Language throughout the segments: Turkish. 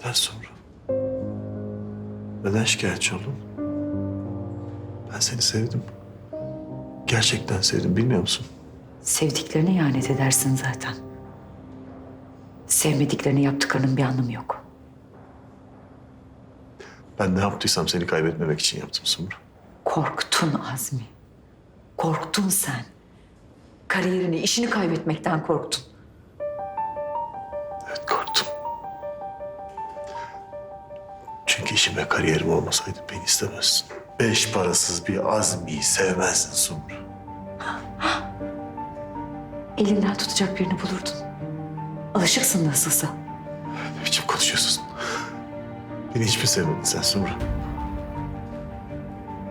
saatten sonra? Neden şikayetçi oldun? Ben seni sevdim. Gerçekten sevdim bilmiyor musun? Sevdiklerine ihanet edersin zaten. Sevmediklerini yaptıklarının bir anlamı yok. Ben ne yaptıysam seni kaybetmemek için yaptım Sumru. Korktun Azmi. Korktun sen. Kariyerini, işini kaybetmekten korktun. Çünkü işim ve kariyerim olmasaydı beni istemezdin. Beş parasız bir Azmi'yi sevmezdin Sumru. Elinden tutacak birini bulurdun. Alışıksın nasılsa. Ne biçim konuşuyorsun? Beni hiç mi sevmedin sen Sumru?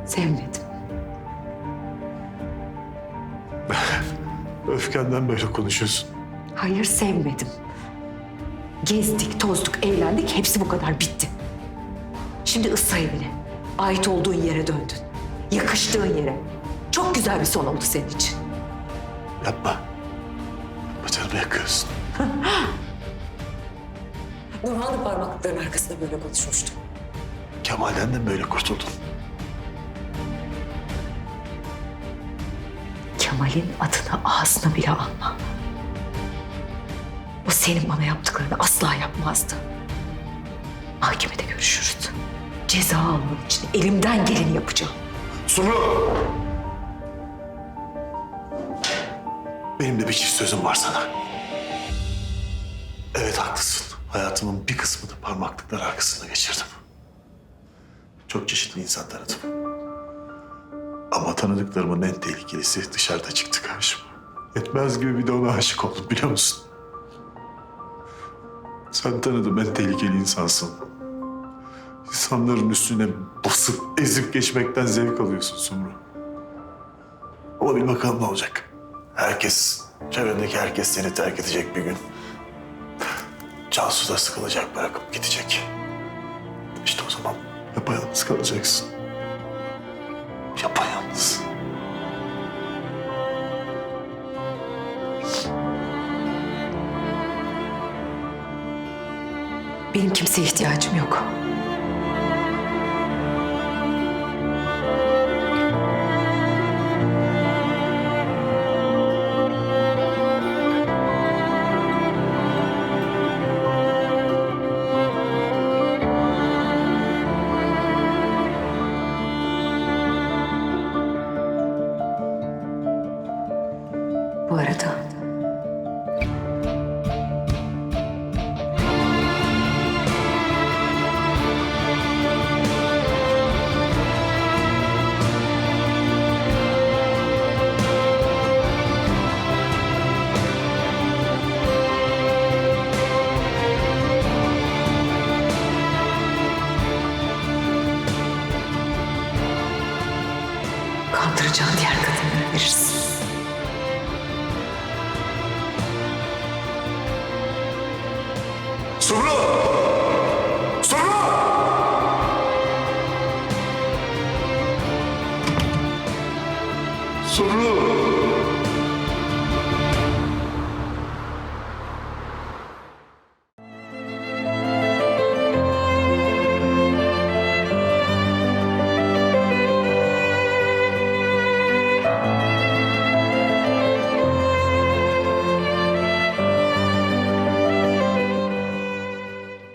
Sevmedim. Öfkenden böyle konuşuyorsun. Hayır sevmedim. Gezdik, tozduk, eğlendik. Hepsi bu kadar bitti. Şimdi ıssa evine. Ait olduğun yere döndün. Yakıştığın yere. Çok güzel bir son oldu senin için. Yapma. Yapma canımı yakıyorsun. Nurhan da parmaklıkların arkasında böyle konuşmuştu. Kemal'den de böyle kurtuldun. Kemal'in adını ağzına bile alma. O senin bana yaptıklarını asla yapmazdı. Mahkemede görüşürüz. Ceza alman için elimden geleni yapacağım. Sumru! Benim de bir çift sözüm var sana. Evet haklısın. Hayatımın bir kısmını parmaklıklar arkasında geçirdim. Çok çeşitli insan tanıdım. Ama tanıdıklarımın en tehlikelisi dışarıda çıktı karşıma. Etmez gibi bir de ona aşık oldum biliyor musun? Sen tanıdığım en tehlikeli insansın. İnsanların üstüne basıp ezip geçmekten zevk alıyorsun Sumru. Ama bil bakalım ne olacak. Herkes, çevrendeki herkes seni terk edecek bir gün. Cansu da sıkılacak, bırakıp gidecek. İşte o zaman yapayalnız kalacaksın. Yapayalnız. Benim kimseye ihtiyacım yok. Bu arada kandıracağın diğer kadınlara verirsin. Sumru! Sumru! Sumru!